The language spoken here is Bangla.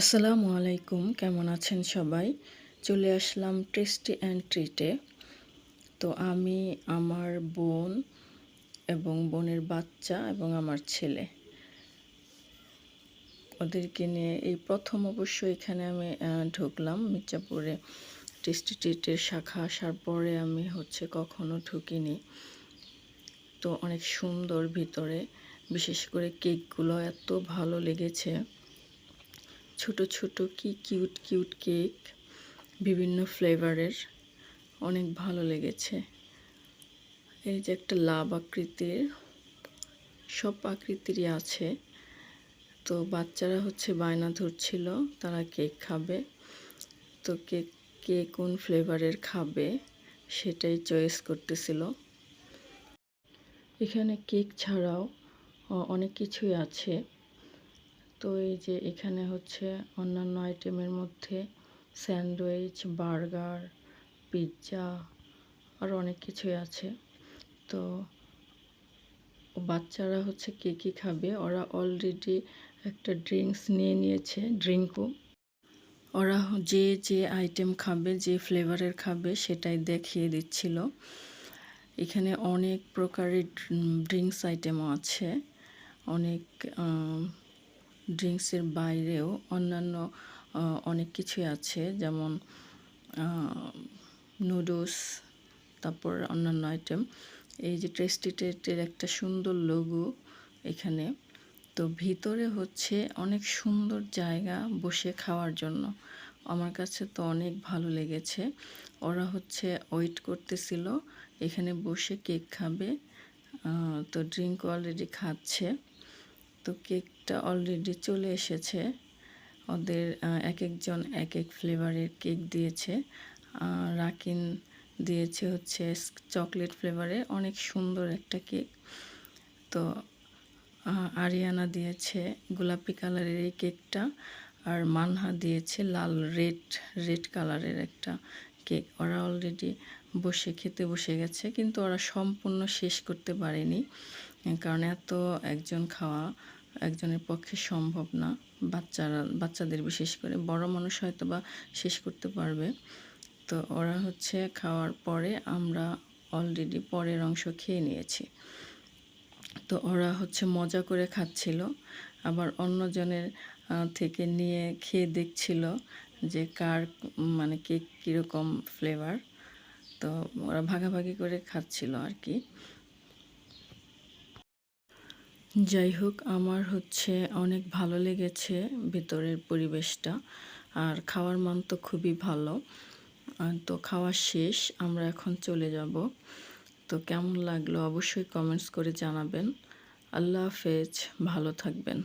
আসসালামু আলাইকুম, কেমন আছেন সবাই? চলে আসলাম টেস্টি অ্যান্ড ট্রিটে তো আমি আমার বোন এবং বোনের বাচ্চা এবং আমার ছেলে। ওদেরকে নিয়ে এই প্রথম অবশ্য এখানে আমি ঢুকলাম মির্জাপুরে। টেস্টি ট্রিটের শাখা আসার পরে আমি হচ্ছে কখনো ঢুকিনি। তো অনেক সুন্দর ভিতরে, বিশেষ করে কেকগুলো এত ভালো লেগেছে। ছোট ছোট কি কিউট কিউট কেক বিভিন্ন ফ্লেভারের অনেক ভালো লেগেছে। এই যে একটা লাভ আকৃতির, সব আকৃতিরই আছে। তো বাচ্চারা হচ্ছে বায়না ধরছিল, তারা কেক খাবে। তো কেক কে কোন ফ্লেভারের খাবে, সেটাই চয়েস করতেছিল। এখানে কেক ছাড়াও অনেক কিছুই আছে। তো এই যে এখানে হচ্ছে অন্যান্য আইটেমের মধ্যে স্যান্ডউইচ, বার্গার, পিৎজা আর অনেক কিছুই আছে। তো বাচ্চারা হচ্ছে কে কী খাবে? ওরা অলরেডি একটা ড্রিঙ্কস নিয়ে নিয়েছে ড্রিঙ্কও ওরা যে যে আইটেম খাবে, যে ফ্লেভারের খাবে সেটাই দেখিয়ে দিচ্ছিল। এখানে অনেক প্রকারের ড্রিঙ্কস আইটেমও আছে। অনেক ড্রিঙ্কসের বাইরেও অন্যান্য অনেক কিছুই আছে। যেমন নুডলস, তারপর অন্যান্য আইটেম। এই যে টেস্টি টেস্টের একটা সুন্দর লঘু এখানে। তো ভিতরে হচ্ছে অনেক সুন্দর জায়গা বসে খাওয়ার জন্য। আমার কাছে তো অনেক ভালো লেগেছে। ওরা হচ্ছে ওয়েট করতেছিল, এখানে বসে কেক খাবে তো ড্রিঙ্ক অলরেডি খাচ্ছে। তো কেকটা অলরেডি চলে এসেছে। ওদের এক একজন এক এক ফ্লেভারের কেক দিয়েছে। রাকিন দিয়েছে হচ্ছে চকলেট ফ্লেভারে অনেক সুন্দর একটা কেক। তো আরিয়ানা দিয়েছে গোলাপি কালারের এই কেকটা। আর মানহা দিয়েছে লাল রেড রেড কালারের একটা কেক ওরা অলরেডি বসে, খেতে বসে গেছে, কিন্তু ওরা সম্পূর্ণ শেষ করতে পারেনি। কারণ এত একজন খাওয়া একজনের পক্ষে সম্ভব না, বাচ্চারা, বাচ্চাদের বিশেষ করে। বড় মানুষ হয়তো বা শেষ করতে পারবে। তো ওরা হচ্ছে খাওয়ার পরে আমরা অলরেডি পরের অংশ খেয়ে নিয়েছি। তো ওরা হচ্ছে মজা করে খাচ্ছিল, আবার অন্যজনের থেকে নিয়ে খেয়ে দেখছিল যে কার মানে কেক কীরকম ফ্লেভার তো ওরা ভাগাভাগি করে খাচ্ছিল আর কি। যাই হোক, আমার হচ্ছে অনেক ভালো লেগেছে ভিতরের পরিবেশটা, আর খাওয়ার মান তো খুবই ভালো। তো খাওয়া শেষ, আমরা এখন চলে যাব। তো কেমন লাগল অবশ্যই কমেন্টস করে জানাবেন। আল্লাহ হাফেজ, ভালো থাকবেন।